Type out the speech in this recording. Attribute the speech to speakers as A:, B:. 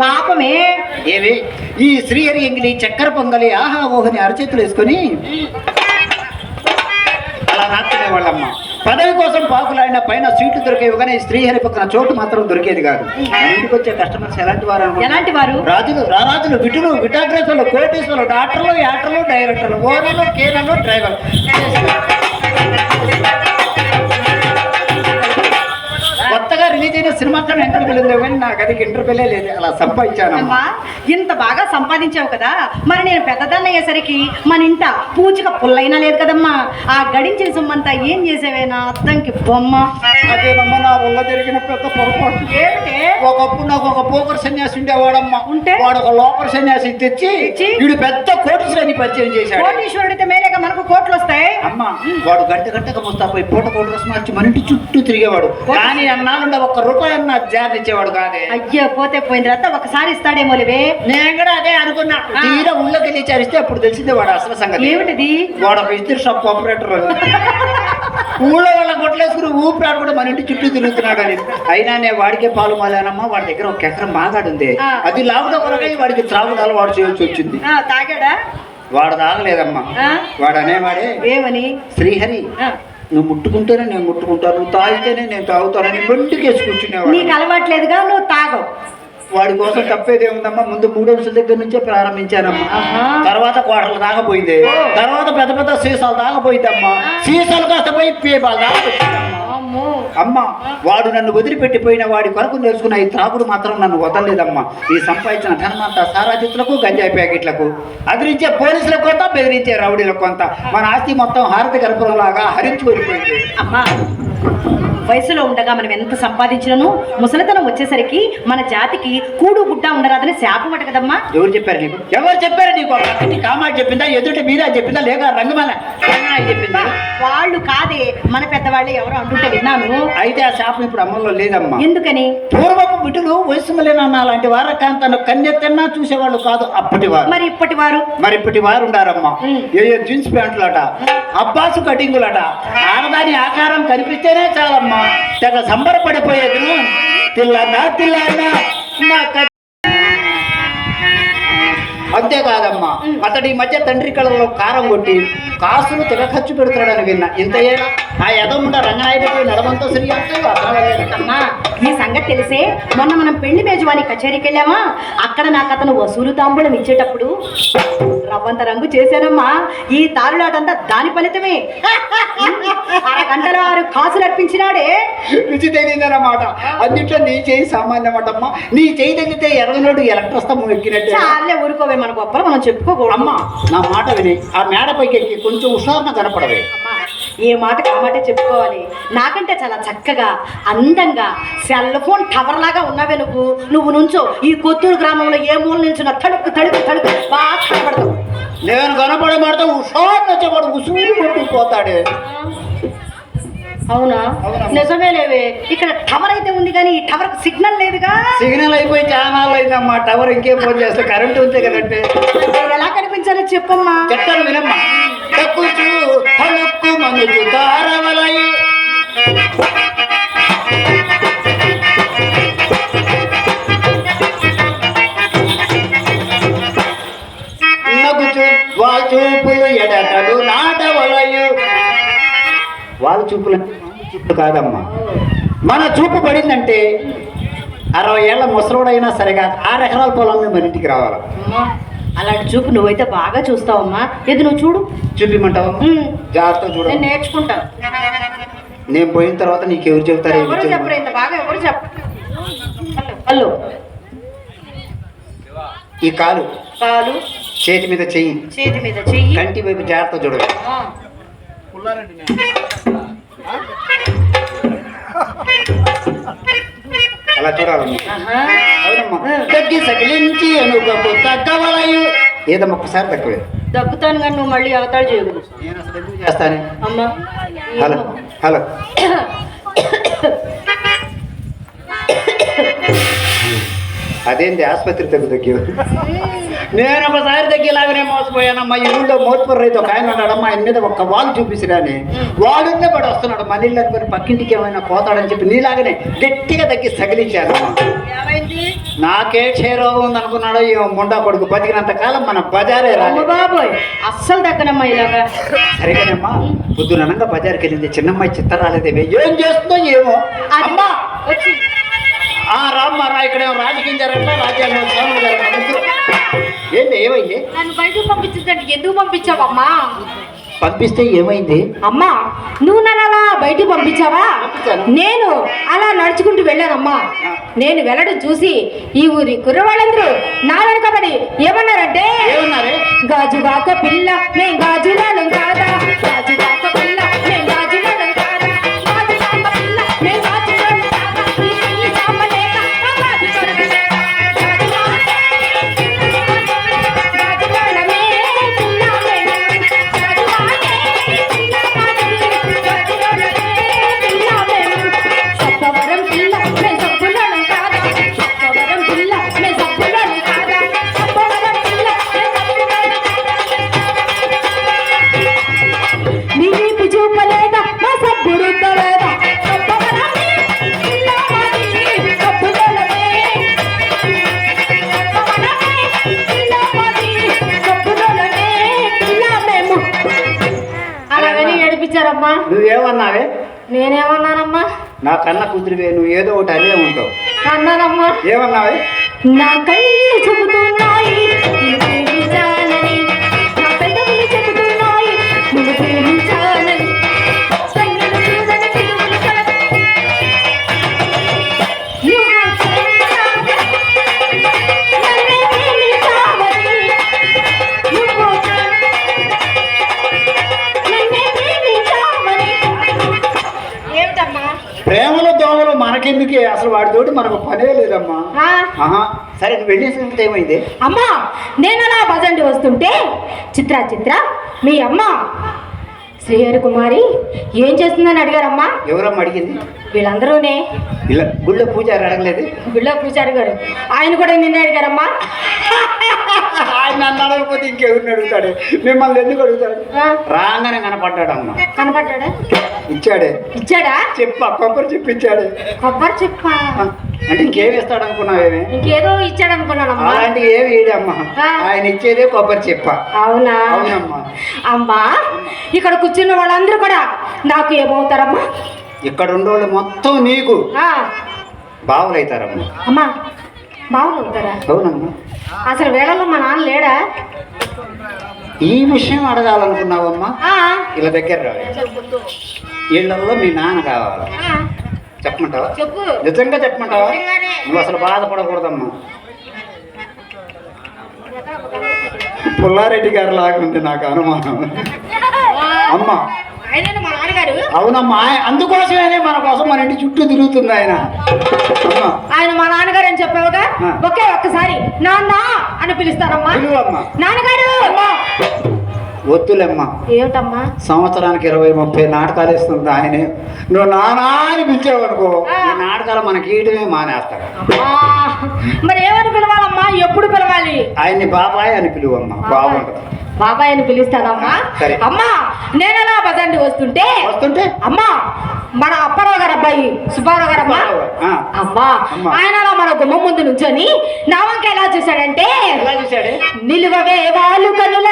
A: పాపమే.
B: ఏవి ఈ శ్రీహరి ఎంగిలి చక్కెర పొంగలి ఆహా ఓహని అరచేతులు వేసుకొని అలా నాటుకునే వాళ్ళమ్మ. పదవి కోసం పాకులాడిన పైన సీట్లు దొరికేవి కానీ శ్రీహరి పక్కన చోటు మాత్రం దొరికేది కాదు. ఇంటికి వచ్చే కస్టమర్స్ ఎలాంటి వారు?
A: ఎలాంటి వారు?
B: రాజులు రారాజులు విటులు విటాగ్రసులు కోటేశ్వరులు డాక్టర్లు యాక్టర్లు డైరెక్టర్లు ఓనర్లు కేనర్లు డ్రైవర్ లేదు కానీ నాకు అది లేదు అలా సంపాదించాను
A: అమ్మా. ఇంత బాగా సంపాదించావు కదా. మరి నేను పెద్దదాన్ని అయ్యేసరికి మన ఇంట పూచిక పుల్లైనా లేదు కదమ్మా. ఆ గడించిన సొమ్మంతా ఏం చేసేవే నా అద్దంకి బొమ్మ.
B: అదేనమ్మా నా వల్ల జరిగిన పెద్ద పొరపాటు. ఒకప్పుడు నాకు ఒక పోకర్ సన్యాసి ఉండేవాడమ్మా.
A: ఉంటే?
B: వాడు ఒక లోపల సన్యాసి తెచ్చి? వీడు పెద్ద కోటీశ్వరిని పరిచయం చేశాడు.
A: కోటీశ్వరుడితే మేలేగా మనకు కోట్లు వస్తాయి?
B: అమ్మ వాడు గంట గంటకు ముస్తాపోయి పూట కోట కోసం వచ్చి మన ఇంటి చుట్టూ తిరిగేవాడు. కానీ అన్నాళ్ళుండ ఒక్క రూపాయి అన్న జారి ఇచ్చేవాడు కాదే.
A: అయ్యో పోతే పోయిన తర్వాత ఒకసారి ఇస్తాడేమో లేవే.
B: నేను కూడా అదే అనుకున్నా. తీరా ఊళ్ళోకి వెళ్ళి చరిస్తే అప్పుడు తెలిసిందే వాడు అసలు సంగతి.
A: ఏమిటిది?
B: వాడు ఒక ఇద్దరు షాప్ ఆపరేటర్. ఊళ్ళో గొడ్లేసుకుని ఊపిరాడు కూడా మన ఇంటి చుట్టూ తిరుగుతున్నాడు అని అయినా నేను వాడికే పాలు మాలానమ్మా వాడి దగ్గర ఒక ఎకరం మాగాడు ఉంది. అది లావుగా కొరకై వాడికి త్రాగుడు అలవాటు చేయాల్సి వచ్చింది.
A: తాగాడా?
B: వాడు తాగలేదమ్మా? వాడు అనేవాడే
A: ఏమని?
B: శ్రీహరి నువ్వు ముట్టుకుంటేనే నేను ముట్టుకుంటాను నువ్వు తాగితేనే నేను తాగుతానని మెండుకేసి కూర్చునేవాడు.
A: నీకు అలవాట్లేదుగా నువ్వు తాగవు
B: వాడి కోసం తప్పేదే ఉందమ్మా ముందు మూడు అంశాల దగ్గర నుంచే ప్రారంభించానమ్మా. తర్వాత కోటలు దాకపోయింది. తర్వాత పెద్ద పెద్ద సీసాలు దాకపోయిందమ్మా సీసాలు కాస్త పోయి పీపాలు దాకపోయిందమ్మా
A: అమ్మో.
B: వాడు నన్ను వదిలిపెట్టిపోయిన వాడి కొరకు నేర్చుకున్న ఈ త్రాగుడు మాత్రం నన్ను వదలలేదమ్మా. ఈ సంపాదించిన ధనమంతా సారాజిత్తులకు గంజాయి ప్యాకెట్లకు. అదిరించే పోలీసులకు కొంత బెదిరించే రౌడీలకు కొంత. మన ఆస్తి మొత్తం హారతి గర్భంలాగా హరించి వెళ్ళిపోయింది
A: అమ్మా వయసులో ఉండగా మనం ఎంత సంపాదించినను? ముసలితనం వచ్చేసరికి మన జాతికి కూడు గుడ్డ ఉండరాదని శాపమట కదమ్మా.
B: ఎవరు చెప్పారు నీకు? ఎవరు చెప్పారు నీకు? కామాకి చెప్పిందా? ఎదుటి మీరా చెప్పిందా? లేక రంగమాల చెప్పిందా?
A: వాళ్ళు కాదే. మన పెద్దవాళ్ళు ఎవరో అంటుంటే విన్నాను.
B: అయితే ఆ శాపం ఇప్పుడు అమల్లో లేదమ్మా.
A: ఎందుకని?
B: పూర్వపు బిడ్డలు వయసు మళ్ళీనన్న లాంటి వారు కాంతను కన్నెత్తన్నా చూసేవాళ్ళు కాదు అప్పటి వారు.
A: మరి ఇప్పటి వారు?
B: మరి ఇప్పటి వారు ఉండారమ్మా. ఏ జీన్స్ ప్యాంట్లట అబ్బాసు కటింగులట ఆడదాని ఆకారం కనిపిస్తేనే చాలమ్మా. తెగ సంబరపడిపోయేది. తిల్లన్నా తిల్లన్నా నా అంతేకాదమ్మా అతడి మధ్య తండ్రి కళలో కారం కొట్టి కాసులు తెగ ఖర్చు పెడుతున్నాడని విన్నా. ఇంత ఏడా ఆ యదముండ రంగనాయకుడు నడమంతో సరి
A: అమ్మా ఈ సంగతి తెలిసే? మొన్న మనం పెళ్ళి మేజవాని కచేరీకి వెళ్ళామా అక్కడ నాకు అతను వసూలు తాంబూలం ఇచ్చేటప్పుడు రవ్వంత రంగు చేశానమ్మా. ఈ తారులాటంతా దాని ఫలితమే. అరగంటలో ఆరు కాసులు అర్పించినాడే.
B: రుచి తెలియదన్నమాట అన్నిట్లో నీ చేయి సామాన్యమాటమ్మా నీ చేయి తగ్గితే ఎర్రలోడు ఎలక్ట్రస్తంభం ఎక్కినట్టే.
A: చాలే ఊరుకోవే. మన గొప్పలు మనం చెప్పుకోకూడదు.
B: అమ్మా నా మాట విని ఆ మేడపైకి ఎక్కి కొంచెం హుషారున కనపడవే.
A: అమ్మా, ఏ మాట కామాటే చెప్పుకోవాలి. నాకంటే చాలా చక్కగా అందంగా సెల్ ఫోన్ టవర్ లాగా ఉన్నావే నువ్వు. నువ్వు నుంచో ఈ కొత్తూరు గ్రామంలో ఏ మూల నిల్చున్న తడుపు తడుపు తడుపు బాగా కనపడతావు.
B: నేను కనపడే మాట హుషారున వచ్చేవాడు ఉసూరు కొట్టుకుపోతాడే
A: అవునా. నిజమే లేవే ఇక్కడ టవర్ అయితే ఉంది కానీ ఈ టవర్ సిగ్నల్ లేదుగా.
B: సిగ్నల్ అయిపోయి చాలా అయిందమ్మా టవర్ ఇంకేం ఫోన్ చేస్తే కరెంట్ ఉంటే కదంటే?
A: ఎలా కనిపించాలో చెప్పమ్మా.
B: చెప్తాను వినమ్మా. తక్కుచు హలుక్కు మనుచు తారవలయు నగుచు వాచూపులు ఎడటలు నాటవలయు. వాళ్ళ చూపులు చూపులు కాదమ్మా. మన చూపు పడిందంటే అరవై ఏళ్ళ ముసలోడైనా సరే కాదు ఆరు ఎకరాల పొలం మీద మన ఇంటికి రావాలి.
A: అలాంటి చూపు నువ్వైతే బాగా చూస్తావమ్మా. ఇది నువ్వు చూడు.
B: చూపిమంటావా? జాగ్రత్తగా చూడ.
A: నేను నేర్చుకుంటాను.
B: నేను పోయిన తర్వాత నీకు ఎవరు చెబుతారు ఏమి
A: ఎవరు? చెప్పరు ఇంత బాగా ఎవరు చెప్పరు. హలో.
B: ఈ కాలు
A: కాలు
B: చేతి మీద చెయ్యి.
A: చేతి మీద చెయ్యి.
B: కంటి వైపు జాగ్రత్త చూడదు అలా చూడాలమ్మా తగ్గి సకిలించి అనుకపు తగ్గవలయు ఏదమ్మా ఒక్కసారి తక్కువే?
A: దగ్గుతాను కానీ నువ్వు మళ్ళీ అవతాడు చేయకూడదు
B: నేను చేస్తానే?
A: అమ్మా
B: హలో హలో. అదేంటి ఆసుపత్రి తగ్గు తగ్గి నేను ఒకసారి తగ్గిలాగానే మోసపోయానమ్మా. ఈ ఊళ్ళో మోసపోరు రైతు ఒక ఆయన ఉన్నాడమ్మా. ఆయన మీద ఒక్క వాళ్ళు చూపిసిరాని. వాడుందే పడి వస్తున్నాడు. మన ఇల్లు అనుకుని పక్కింటికి ఏమైనా పోతాడని చెప్పి నీలాగానే గట్టిగా తగ్గి సగిలించానమ్మా
A: ఏమైంది?
B: నాకే క్షయరోగం ఉంది అనుకున్నాడు ఈ ముండా కొడుకు. బతికినంత కాలం మన బజారే రాలేదు.
A: బాబోయ్ అస్సలు తగ్గనమ్మా ఇలాగా.
B: సరిగానమ్మా పొద్దుననంగా బజార్కి వెళ్ళింది చిన్నమ్మాయి చిత్త రాలేదేమే. ఏం చేస్తుందో ఏమో. అమ్మా ఆ రామ్మ రా ఇక్కడ రాజకీయం జరగట్లా రాజ్యాంగం. ఏంటి ఏమైంది?
C: నన్ను బయటకు పంపించిందంటే ఎందుకు పంపించావమ్మా?
B: పంపిస్తే ఏమైంది?
C: అమ్మా నువ్వు నన్ను అలా బయటికి పంపించావా. నేను అలా నడుచుకుంటూ వెళ్ళానమ్మా. నేను వెళ్ళడం చూసి ఈ ఊరి కుర్రవాళ్ళందరూ నా వెనకబడి ఏమన్నారంటే
B: ఏమన్నారే?
C: గాజువాక పిల్ల మేం గాజులాలం కాదా? ఏడిపించారమ్మా
B: నువ్వేమన్నావే?
C: నేనేమన్నానమ్మా?
B: నా కన్న కూతురివే నువ్వు ఏదో ఒకటి అనే ఉంటావు.
C: అన్నానమ్మా.
B: ఏమన్నావే?
C: నా కళ్ళు చెబుతున్నాయి.
B: మనకెందుకే? అసలు వాడితోటి మనకు పనే లేదమ్మా? ఆహా సరే నువ్వు వెళ్ళే సంగతి ఏమైంది?
C: అమ్మా నేను అలా భజండి వస్తుంటే చిత్ర చిత్ర మీ అమ్మ శ్రీహరి కుమారి ఏం చేస్తుందని అడిగారమ్మా?
B: ఎవరమ్మా అడిగింది?
C: వీళ్ళందరూనే.
B: ఇలా గుళ్ళో పూజారి అడగలేదు?
C: గుళ్ళో పూజారి గారు. ఆయన కూడా నిన్నే అడిగారమ్మా.
B: ఆయన నన్ను అడగకపోతే ఇంకెవరిని అడుగుతాడు? మిమ్మల్ని ఎందుకు అడుగుతాడు? రాగానే
C: కనపడ్డాడా
B: ఇచ్చాడే.
C: ఇచ్చాడా?
B: చెప్పు కొబ్బరి చెప్పు ఇచ్చాడే.
C: కొబ్బరి చెప్పా.
B: అంటే ఇంకేమి ఇస్తాడు అనుకున్నావేమి
C: ఇంకేదో ఇచ్చాడు అనుకున్నానమ్మా
B: అలాంటి ఏమి వేయడమ్మా
C: ఆ.
B: ఆయన ఇచ్చేదే కొబ్బరి చెప్ప.
C: అవునా?
B: అవునమ్మా.
C: అమ్మా ఇక్కడ కూర్చున్న వాళ్ళందరూ కూడా నాకు ఏమవుతారమ్మా?
B: ఇక్కడ ఉండేవాళ్ళు మొత్తం నీకు.
C: ఆ,
B: బావులైతారమ్మా.
C: అమ్మా బాగుంటారా
B: అవునమ్మా.
C: అసలు వేళల్లో మా నాన్న లేడా?
B: ఈ విషయం అడగాలనుకున్నావమ్మా? ఇలా దగ్గర రావాలి వీళ్ళల్లో మీ నాన్న కావాలి. చెప్పమంటావా?
C: చెప్పు.
B: నిజంగా చెప్పమంటావా. నువ్వు అసలు బాధపడకూడదమ్మా. పుల్లారెడ్డి గారి లాగా ఉంది నాకు అనుమానం. అమ్మ
C: మా నాన్నగారు?
B: అవునమ్మా అందుకోసమేనే మన కోసం మన ఇంటి చుట్టూ తిరుగుతుంది ఆయన.
C: ఆయన మా నాన్నగారు అని చెప్పావుగా. ఒకే ఒక్కసారి నాన్న అని పిలుస్తానమ్మా
B: పిలువమ్మా.
C: నాన్నగారు!
B: వద్దులేమ్మా.
C: ఏమిటమ్మా?
B: సంవత్సరానికి ఇరవై ముప్పై నాటకాలు ఇస్తుంది ఆయనే? నువ్వు నానా అని పిలిచావనుకో. ఈ నాటకాలు మనకి ఇయటమే మానేస్తాడు
C: మరి ఏమని పిలవాలమ్మా? ఎప్పుడు పిలవాలి?
B: ఆయన్ని బాబాయ్ అని పిలువమ్మా. బాగుంటుంది.
C: బాబాయ్ అని పిలుస్తానమ్మా.
B: సరే.
C: అమ్మా నేను అలా బజండి వస్తుంటే
B: వస్తుంటే?
C: అమ్మా మన అప్పారావు గారు అబ్బాయి సుబ్బారావు గారు అమ్మా. అమ్మా. ఆయన మన గుమ్మం ముందు నుంచొని నా వంక ఎలా చూశాడంటే నిలువవే వాళ్ళు కనుల